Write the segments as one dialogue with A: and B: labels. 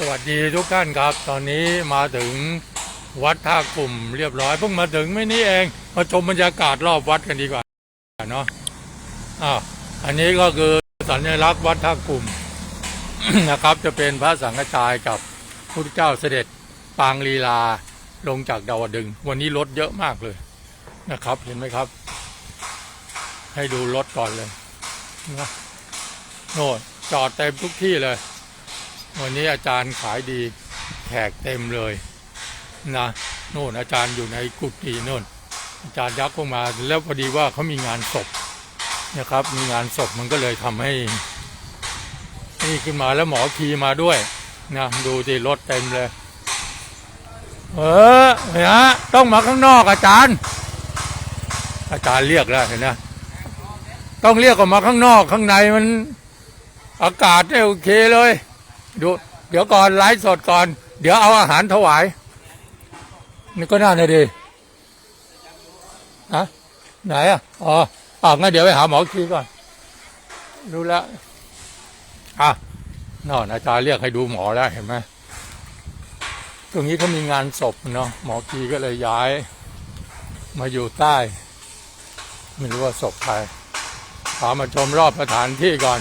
A: สวัสดีทุกท่านครับ ตอนนี้มาถึงวัดท่ากลุ่มเรียบร้อยเพิ่งมาถึงไม่นี่เอง มาชมบรรยากาศรอบวัดกันดีกว่าเนาะอ้าวอันนี้ก็คือสัญลักษณ์วัดท่ากลุ่มนะครับ จะเป็นพระสังฆจายกับพุทธเจ้าเสด็จปางลีลาลงจากดาวดึง วันนี้รถเยอะมากเลยนะครับ เห็นไหมครับ ให้ดูรถก่อนเลยนะโน่นจอดเต็มทุกที่เลย วันนี้อาจารย์ขายดีแขกเต็มเลยนะโน่นอาจารย์อยู่ในกุฏิโน่น อาจารย์ยักษ์ก็มา แล้วพอดีว่าเขามีงานศพนะครับ มีงานศพมันก็เลยทำให้นี่ขึ้นมาแล้วหมอคีมาด้วยนะดูดิรถเต็มเลย เออเนี่ยต้องมาข้างนอกอาจารย์ อาจารย์เรียกแล้วเห็นนะต้องเรียกออกมาข้างนอกข้างในมัน อากาศเนี่โอเคเลย ดูเดี๋ยวก่อนไลฟ์สดก่อน เดี๋ยวเอาอาหารถวาย นี่ก็น่าเลยดีฮะไหนอะอ๋ออ่างั้นเดี๋ยวไปหาหมอคีก่อน รู้แล้วอะนอนอาจารย์เรียกให้ดูหมอแล้วเห็นไหมตรงนี้เขามีงานศพเนาะหมอคีก็เลยย้าย มาอยู่ใต้ ไม่รู้ว่าศพใครพามาชมรอบสถานที่ก่อน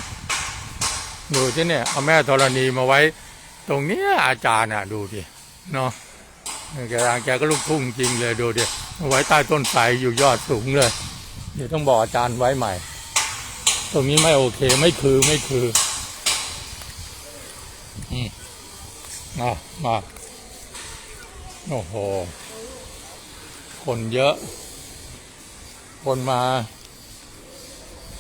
A: ดูที่เนี่ยเอาแม่ธรณีมาไว้ ตรงเนี้ยอาจารย์อะดูดิเนาะแกแกก็ลูกทุ่งจริงเลยดูดิเอาไว้ใต้ต้นไทรอยู่ยอดสูงเลย เดี๋ยวต้องบอกอาจารย์ไว้ใหม่ ตรงนี้ไม่โอเคไม่คือไม่คืออืมมามาโอ้โห คนเยอะ คนมา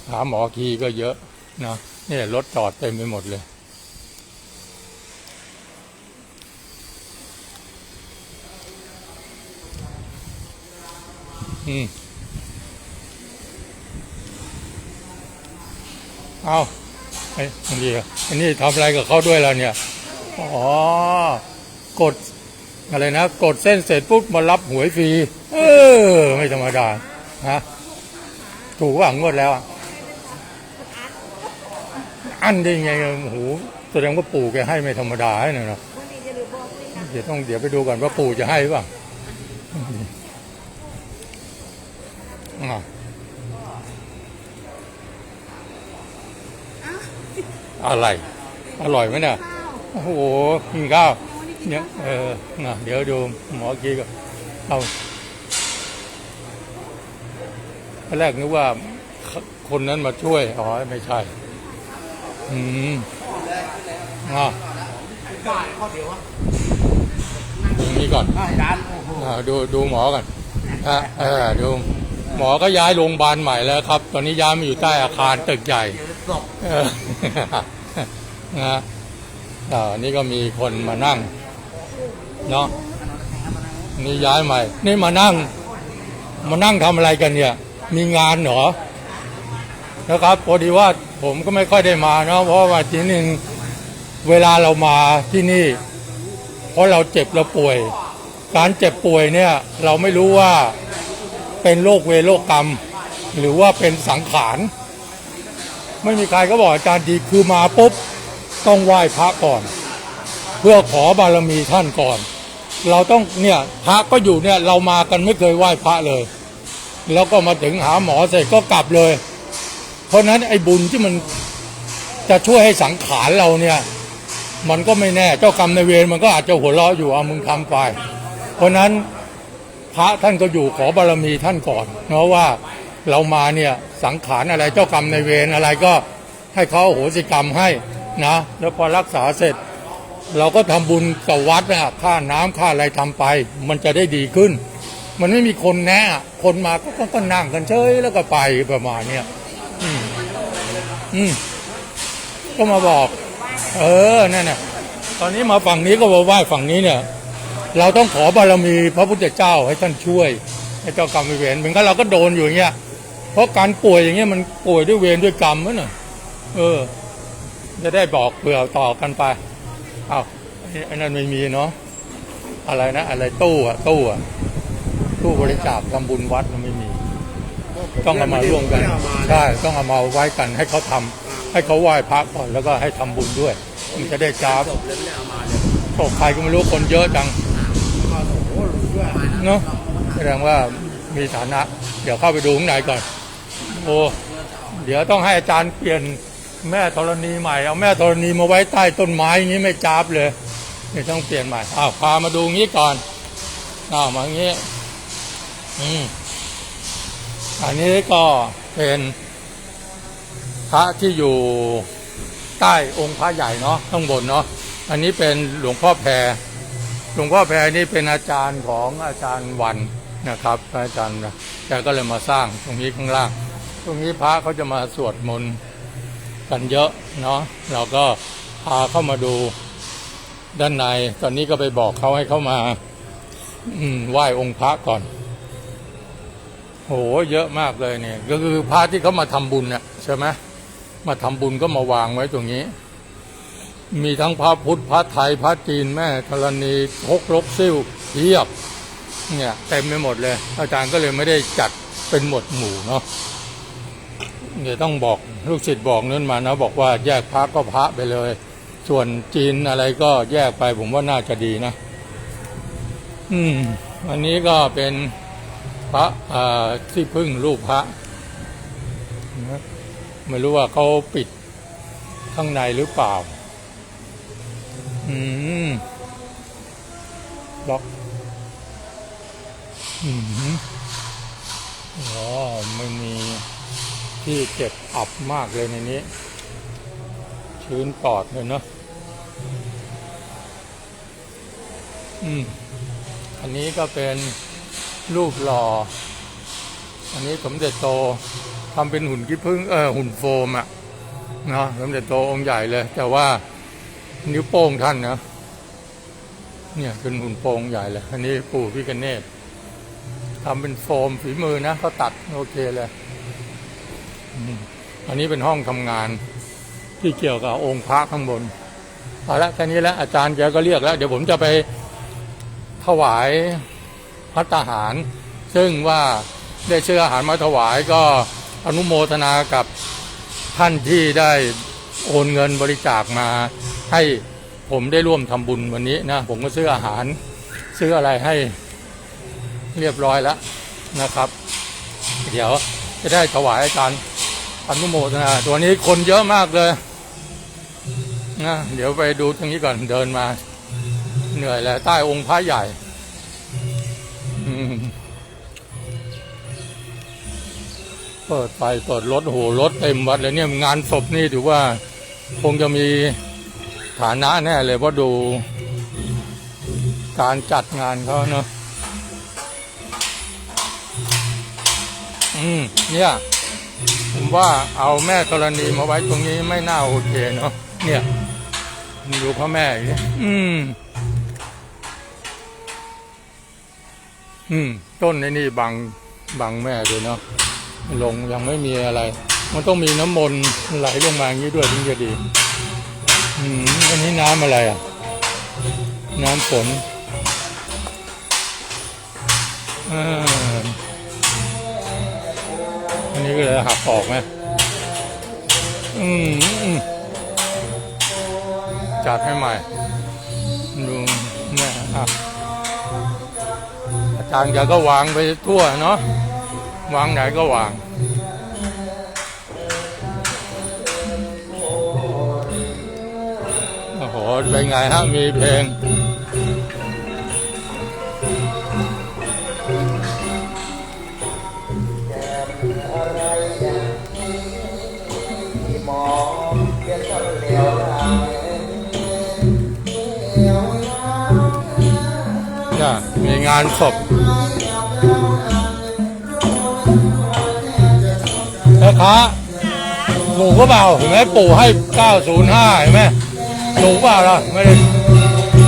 A: หาหมอทีก็เยอะ นะเนี่ยรถจอดเต็มไปหมดเลย อืม เอาไอ้อันนี้อะอันนี้ทำอะไรกับเขาด้วยล่ะเนี่ย อ๋อ กด อะไรนะ กดเส้นเสร็จปุ๊บมารับหวยฟรี เออ ไม่ธรรมดา ฮะ ถูกว่างวดแล้วอะ อันได้ไงโอ้โหแสดงว่าปู่แกให้ไม่ธรรมดาให้หน่อยนะเดี๋ยวต้องเดี๋ยวไปดูก่อนว่าปู่จะให้หรือเปล่าอะอะไร อร่อยไหมเนี่ยโอ้โหกินข้าวเนี่ยเออน่ะเดี๋ยวดูหมอกี้ก็เอาตอนแรกนึกว่าคนนั้นมาช่วย อ๋อ ไม่ใช่ อืมอ่าตรงนี้ก่อน
B: อ่า
A: ดูดูหมอก่อนฮะเออดูหมอก็ย้ายโรงพยาบาลใหม่แล้วครับ ตอนนี้ย้ายมาอยู่ใต้อาคารตึกใหญ่
B: เจอศพ
A: เออนะอ่านี่ก็มีคนมานั่ง เนาะนี่ย้ายใหม่ นี่มานั่ง มานั่งทำอะไรกันเนี่ย มีงานเหรอนะครับพอดีว่า ผมก็ไม่ค่อยได้มาเนาะเพราะว่าทีหนึ่งเวลาเรามาที่นี่ เพราะเราเจ็บเราป่วย การเจ็บป่วยเนี่ยเราไม่รู้ว่าเป็นโรคเวรโรคกรรม หรือว่าเป็นสังขาร ไม่มีใครก็บอกอาจารย์ดีคือมาปุ๊บต้องไหว้พระก่อน เพื่อขอบารมีท่านก่อน เราต้องเนี่ยพระก็อยู่เนี่ยเรามากันไม่เคยไหว้พระเลย แล้วก็มาถึงหาหมอเสร็จก็กลับเลย ราะฉะนั้นไอ้บุญที่มันจะช่วยให้สังขารเราเนี่ย มันก็ไม่แน่เจ้ากรรมในเวรมันก็อาจจะหัวเราะอยู่เอามึงทำไป เพราะนั้นพระท่านก็อยู่ขอบารมีท่านก่อนเนาะว่าเรามาเนี่ยสังขารอะไรเจ้ากรรมในเวรอะไรก็ให้เขาโหสิกรรมให้นะแล้วพอรักษาเสร็จ เราก็ทำบุญกับวัดนะค่าน้ำค่าอะไรทำไป มันจะได้ดีขึ้น มันไม่มีคนแนะคนมาก็ก็นั่งกันเฉยแล้วก็ไปประมาณเนี้ย อืมก็มาบอก เออนั่นน่ะตอนนี้มาฝั่งนี้ก็มาไหว้ฝั่งนี้เนี่ย เราต้องขอบารมีพระพุทธเจ้าให้ท่านช่วยให้เจ้ากรรมนายเวรเหมือนกันเราก็โดนอยู่อย่างเงี้ยเพราะการป่วยอย่างเงี้ยมันป่วยด้วยเวรด้วยกรรมมั้งน่ะเออ จะได้บอกเผื่อต่อกันไปเอาอ้ไอ้นั่นไม่มีเนาะอะไรนะ อะไรตู้อะตู้อะตู้บริจาคทำบุญวัดมันไม่มี ต้องเอามาร่วมกันใช่ต้องเอามาไว้กันให้เขาทำให้เขาไหว้พระก่อนแล้วก็ให้ทำบุญด้วย
B: ผ
A: มันจะได้จับ
B: จบเลยไม่ได้เอามาเลย
A: ศพใครก็ไม่รู้คนเยอะจัง
B: ก็โอ้โหหลุดด้วย
A: เนาะแสดงว่ามีฐานะ เดี๋ยวเข้าไปดูข้างในก่อน โอ้เดี๋ยวต้องให้อาจารย์เปลี่ยนแม่ธรณีใหม่เอาแม่ธรณีมาไว้ใต้ต้นไม้อย่างนี้ไม่จับเลยนี่ต้องเปลี่ยนใหม่อ้าวพามาดูงี้ก่อนอ้าวมางี้อืม อันนี้ก็เป็นพระที่อยู่ใต้องค์พระใหญ่เนาะข้างบนเนาะอันนี้เป็นหลวงพ่อแพรหลวงพ่อแพรนี่เป็นอาจารย์ของอาจารย์วันนะครับอาจารย์แกก็เลยมาสร้างตรงนี้ข้างล่าง ตรงนี้พระเขาจะมาสวดมนต์กันเยอะเนาะเราก็พาเข้ามาดูด้านใน ตอนนี้ก็ไปบอกเขาให้เข้ามาไหว้องค์พระก่อน โหเยอะมากเลยเนี่ย ก็คือพระที่เขามาทำบุญเนี่ยใช่ไหมมาทำบุญก็มาวางไว้ตรงนี้ มีทั้งพระพุทธพระไทยพระจีนแม่ธรณีฮกลกซิ่วเทียบเนี่ยเต็มไปหมดเลย อาจารย์ก็เลยไม่ได้จัดเป็นหมวดหมู่เนาะเดี๋ยวต้องบอกลูกศิษย์บอกนั่นมานะ บอกว่าแยกพระก็พระไปเลย ส่วนจีนอะไรก็แยกไปผมว่าน่าจะดีนะ อืมอันนี้ก็เป็น พระที่พึ่งรูปพระนะไม่รู้ว่าเขาปิดข้างในหรือเปล่า อืมล็อก อืมอ๋อมันมีที่เก็บอับมากเลยในนี้ ชื้นปอดเลยเนาะอืม อันนี้ก็เป็น รูปหล่อ อันนี้สมเด็จโตทำเป็นหุ่นขี้ผึ้งเออหุ่นโฟมอะเนาะสมเด็จโตองค์ใหญ่เลย แต่ว่านิ้วโป้งท่านนะเนี่ยเป็นหุ่นโป้งใหญ่เลย อันนี้ปู่พิกเนตทำเป็นโฟมฝีมือนะเขาตัดโอเคเลยอันนี้เป็นห้องทำงานที่เกี่ยวกับองค์พระข้างบนเอาละแค่นี้แล้วอาจารย์แกก็เรียกแล้ว เดี๋ยวผมจะไปถวาย พัตตาหาร ซึ่งว่าได้เชื่ออาหารมาถวายก็อนุโมทนากับท่านที่ได้โอนเงินบริจาคมา ให้ผมได้ร่วมทำบุญวันนี้นะ ผมก็ซื้ออาหารซื้ออะไรให้เรียบร้อยแล้วนะครับ เดี๋ยวจะได้ถวายอาจารย์อนุโมทนาตัวนี้คนเยอะมากเลยนะเดี๋ยวไปดูตรงนี้ก่อนเดินมา เหนื่อยแล้วใต้องค์พระใหญ่ เปิดไฟเปิดรถโหรถเต็มวัดเลยเนี่ยงานศพนี่ถือว่า คงจะมีฐานะแน่เลยเพราะดู การจัดงานเขาเนอะอืม เนี่ย ผมว่าเอาแม่ธรณีมาไว้ตรงนี้ไม่น่าโอเคเนาะเนี่ยดูพ่อแม่อย่างนี้อืม อืม ต้นในนี่บังบังแม่ด้วยเนาะลงยังไม่มีอะไร มันต้องมีน้ำมนต์ไหลลงมาอย่างนี้ด้วยถึงจะดี อืมอันนี้น้ำอะไรอะ น้ำฝนอ่าอันนี้ก็เลยหักออกไหมอืมอมจัดให้ใหม่ดูแม่อะ อาจากก็วางไปทั่วเนาะวางไหนก็วางโอ้โหเป็นไงฮะมีเพลง
B: งา
A: นศพแม่ค้าถูกก็เปล่าเห็นไหมปู่ให้ 905 เห็นไหมถูกเปล่าล่ะไม่ได้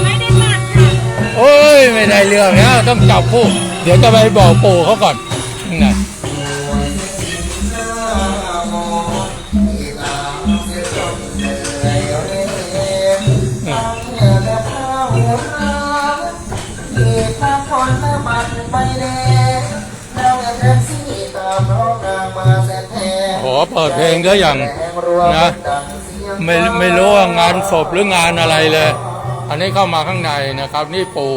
C: ไม่ได้ตัดค่ะ
A: โอ้ย ไม่ได้เรื่องนะต้องจับผู้ เดี๋ยวจะไปบอกปู่เขาก่อนนี่ไเปิดเพลงก็อย่างนะไม่ไม่รู้ว่างานศพหรืองานอะไรเลย อันนี้เข้ามาข้างในนะครับ นี่ปู่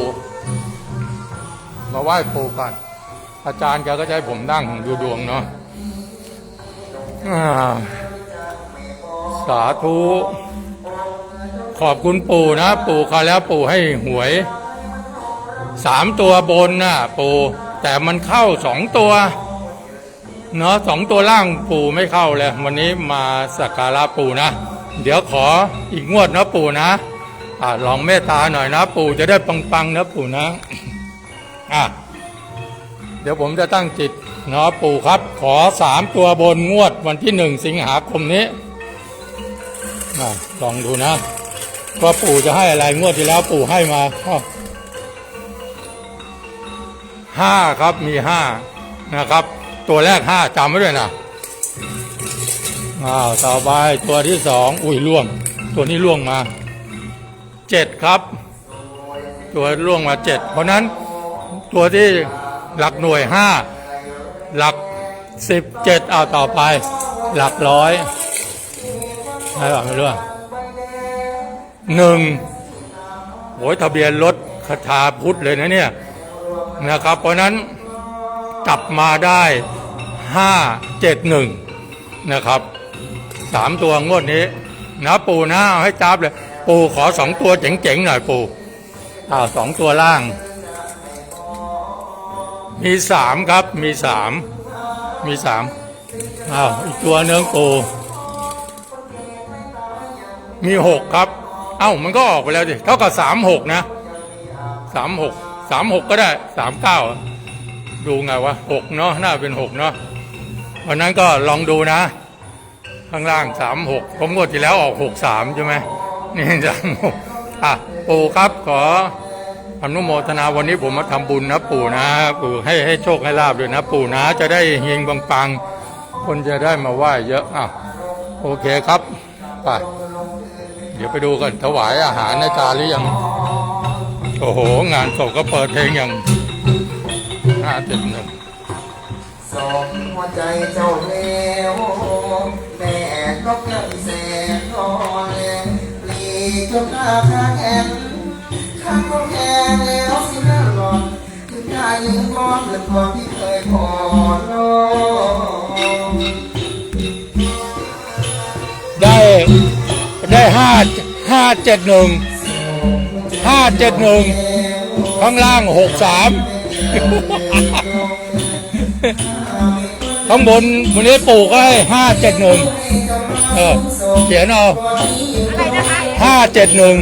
A: มาไหว้ปู่ก่อนอาจารย์แกก็จะให้ผมนั่งดูดวงเนาะสาธุขอบคุณปู่นะ ปู่คาแล้วปู่ให้หวยสามตัวบนน่ะปู่แต่มันเข้าสองตัว เนาะสองตัวล่างปู่ไม่เข้าเลยวันนี้มาสักการะปู่นะ เดี๋ยวขออีกงวดนะปู่นะอ่าลองเมตตาหน่อยนะ ปู่จะได้ปังๆนะปู่นะอะเดี๋ยวผมจะตั้งจิตเนาะปู่ครับ ขอสามตัวบนงวดวันที่หนึ่งสิงหาคมนี้อลองดูนะว่าปู่จะให้อะไรงวดที่แล้วปู่ให้มาห้าครับมีห้านะครับ ตัวแรกห้าจำไว้ด้วยนะอ้าวต่อไปตัวที่สองอุ้ยล่วง ตัวนี้ล่วงมาเจ็ดครับ ตัวล่วงมาเจ็ดเพราะนั้นตัวที่หลักหน่วยห้าหลักสิบเจ็ดเอาต่อไป หลักร้อยอะไรบ้างไม่รู้อะหนึ่งโอ้ยทะเบียนรถคาถาพุทธเลยนะเนี่ยนะครับ เพราะนั้น กลับมาได้ห้าเจ็ดหนึ่งนะครับสามตัวงวดนี้ นะปูนะเอาให้จับเลย ปูขอสองตัวเจ๋งๆหน่อยปูอ้าวสองตัวล่าง มีสามครับมีสามมีสามอ้าวอีกตัวเนื้อปูมีหกครับ เอ้ามันก็ออกไปแล้วดิเท่ากับสามหกนะสามหกสามหกก็ได้สามเก้า ดูไงวะหกเนาะน่าเป็นหกเนาะวันนั้นก็ลองดูนะ ข้างล่างสามหกผมงวดที่แล้วออกหกสามใช่ไหมนี่สามหกอะปู่ครับขออนุโมทนาวันนี้ผมมาทำบุญนะปู่นะ ปู่ให้ให้โชคให้ลาบด้วยนะปู่นะ จะได้เฮงปังๆคนจะได้มาไหว้เยอะอะโอเคครับไปเดี๋ยวไปดูกันถวายอาหารในจานหรือยัง โอ้โห งานศพก็เปิดเพลงอย่าง ห้าเจ็ดหนึ่ง
B: สองหัวใจเจ้าแล้วแม่ก็เกิดแสนรอแลปลีจนหน้าข้างแอนข้างก็แค่แล้วสิน่าหลอนคือได้ยืนมองและพอที่เคยพอรอ
A: ได้ได้ห้าห้าเจ็ดหนึ่งห้าเจ็ดหนึ่งข้างล่างหกสาม ข้างบนวันนี้ปู่ก็ให้ห้าเจ็ดหนึ่งเออเขียนเอา
C: อะไรนะคะ
A: ห้าเจ็ดหนึ่ง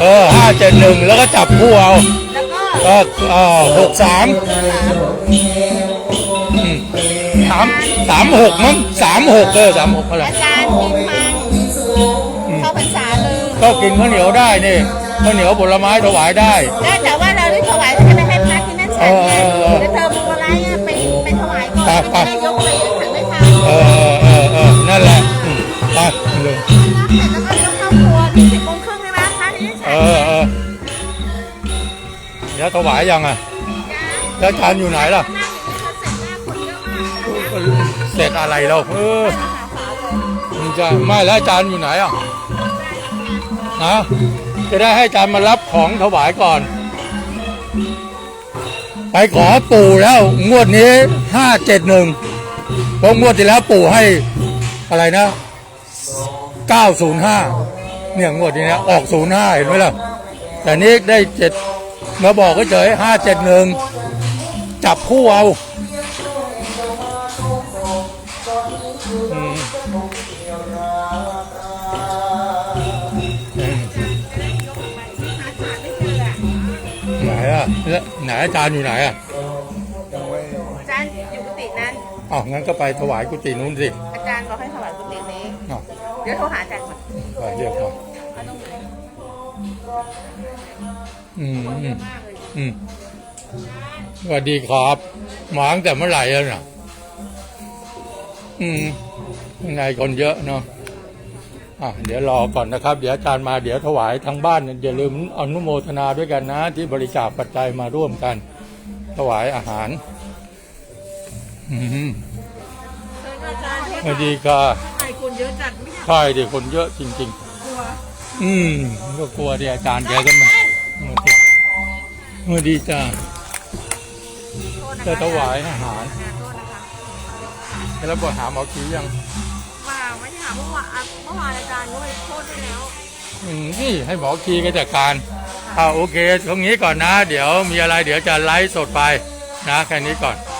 A: เออห้าเจ็ดหนึ่งแล้วก็จับคู่เอา
C: แล้วก็
A: ก็เออหกสามสามสามหกมั้งสามหกเออสามหกเท่าไหร่
C: ก็
A: กินข้าวเหนียวได้นี่ข้าวเหนียวผลไม้ถวายได้
C: ได้แต่ว่าเราได้ถวายจะไปให้พระที่นั่นฉันไง
A: เออเออเออ
C: แล้วเธอมูอะไรอะไปไปถวายก่อน
A: ไปไป
C: ไม่ได้ยกไปฉันไม่ทำ
A: เออเออเออนั่นแหละอืมไปเลย
C: เสร็จแล้วก็ยกเข้าครัวนี่สิบโมงครึ่งใช่ไหมพระที่นั่นฉั
A: เอนอเออแล้วถวายยังอะแล้วจานอยู่ไหนล่ะ
C: นั่งอยู่ที่เขาเสร็จหน้าคนเยอะมากเลยนะ
A: เสร็จอะไรเราเออ
C: หาสาวเลย
A: มันจะไม่แล้วอาจารย์อยู่ไหนอะ นะจะได้ให้อาจารย์มารับของถวายก่อน ไปขอปู่แล้วงวดนี้ห้าเจ็ดหนึ่งเพราะงวดที่แล้วปู่ให้อะไรนะเก้าศูนย์ห้าเนี่ยงวดนี้นะออกศูนย์ห้าเห็นไหมล่ะ แต่นี้ได้เจ็ดมาบอกก็เฉยห้าเจ็ดหนึ่งจับคู่เอาะแล้วไหนอาจารย์อยู่ไหนอะ
C: อาจารย์อยู่กุฏินั้น
A: อ๋องั้นก็ไปถวายกุฏินู้นสิ
C: อาจารย์บอกให้ถวายกุฏินี้
A: อ๋อ
C: เดี๋ยวโทรหาอาจารย์ก่อน
A: ไปเรียกก่อน
C: เอาตรงไหน
A: อืมอืม
C: มากเลย
A: อืมสวัสดีครับมาตั้งแต่เมื่อไหร่แล้วน่ะ อืมยังไงคนเยอะเนาะ อะเดี๋ยวรอก่อนนะครับ เดี๋ยวอาจารย์มาเดี๋ยวถวายทางบ้านอย่าลืมอนุโมทนาด้วยกันนะ ที่บริจาคปัจจัยมาร่วมกัน ถวายอาหารอืมสวัสดีค่ะ
C: ใครคนเยอะจัดไม่อยาก
A: ใช่ดิคนเยอะจริง
C: กลัว
A: ๆ อืมก็กลัวดิอาจารย์แกก็มามาดิมาดีจ้า
C: โทษนะคะ
A: จะถวายอาหาร
C: โทษนะคะ
A: แล้วบอกหาหมอขียัง
C: วานอะเมื่อวานอาจารย์ก็ไปโทษได้แล้ว
A: อืมนี่ให้หมอขีก็จัดการอ่าโอเค ตรงนี้ก่อนนะ เดี๋ยวมีอะไรเดี๋ยวจะไลฟ์สดไปนะแค่นี้ก่อน
C: ก็